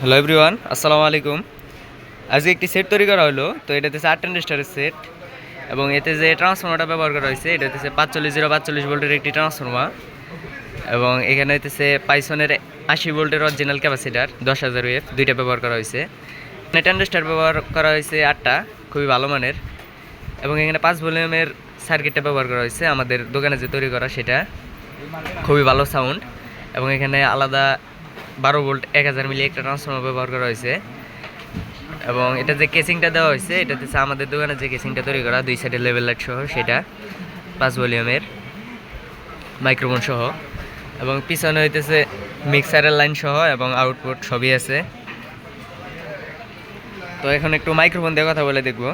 Hello everyone আসসালামু আলাইকুম আজকে একটি সেট তৈরি করা হলো, তো এটা হচ্ছে আট ট্রানজিস্টারের সেট এবং এতে যে ট্রান্সফর্মারটা ব্যবহার করা হয়েছে, এটা হচ্ছে পাঁচচল্লিশ জিরো পাঁচচল্লিশ ভোল্টের একটি ট্রান্সফর্মার এবং এখানে হচ্ছে পাইসনের আশি ভোল্টের অরিজিনাল ক্যাপাসিটার দশ হাজার এফ দুইটা ব্যবহার করা হয়েছে। এখানে ট্রানজিস্টার ব্যবহার করা হয়েছে আটটা, খুবই ভালো মানের এবং এখানে পাঁচ ভলিউমের সার্কিটটা ব্যবহার করা হয়েছে, আমাদের দোকানে যে তৈরি করা সেটা খুবই ভালো সাউন্ড এবং এখানে আলাদা বারো ভোল্ট, এক হাজার মিলি একটা ট্রান্সফর্মার ব্যবহার করা হয়েছে। এবং এটা যে কেসিংটা দেওয়া হয়েছে এটা হচ্ছে আমাদের দোকানে যে কেসিংটা তৈরি করা, দুই সাইডের লেভেল লাইট সহ সেটা, পাঁচ ভলিউমের মাইক্রোফোন সহ। এবং পিছনে হইতেছে মিক্সারের লাইন সহ এবং আউটপুট সবই আছে। তো এখন একটু মাইক্রোফোন দিয়ে কথা বলে দেখব।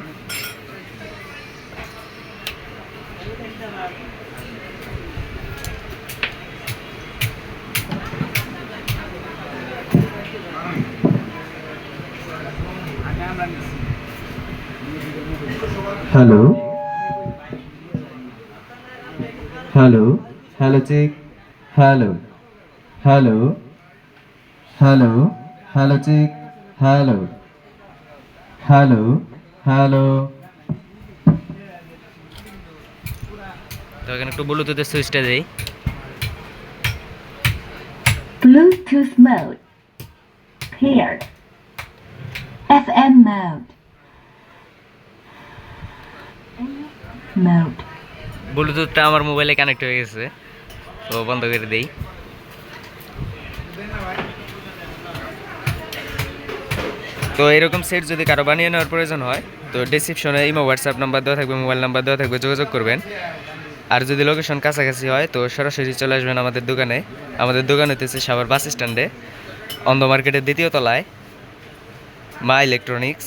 Hello hello hello check hello hello hello hello check hello hello hello তো এখানে একটু ব্লুটুথের সুইচটা দেই। Bluetooth mode. Paired. FM mode. ব্লুটুথটা আমার মোবাইলে কানেক্ট হয়ে গেছে, তো বন্ধ করে দেই। তো এরকম সেট যদি কারও বানিয়ে নেওয়ার প্রয়োজন হয়, তো ডিসক্রিপশনে ইমো হোয়াটসঅ্যাপ নাম্বার দেওয়া থাকবে মোবাইল নাম্বার দেওয়া থাকবে, যোগাযোগ করবেন। আর যদি লোকেশন কাছাকাছি হয়, তো সরাসরি চলে আসবেন আমাদের দোকানে। আমাদের দোকান হতেছে সাভার বাস স্ট্যান্ডে, অন্ধ মার্কেটের দ্বিতীয় তলায়, মা ইলেকট্রনিক্স।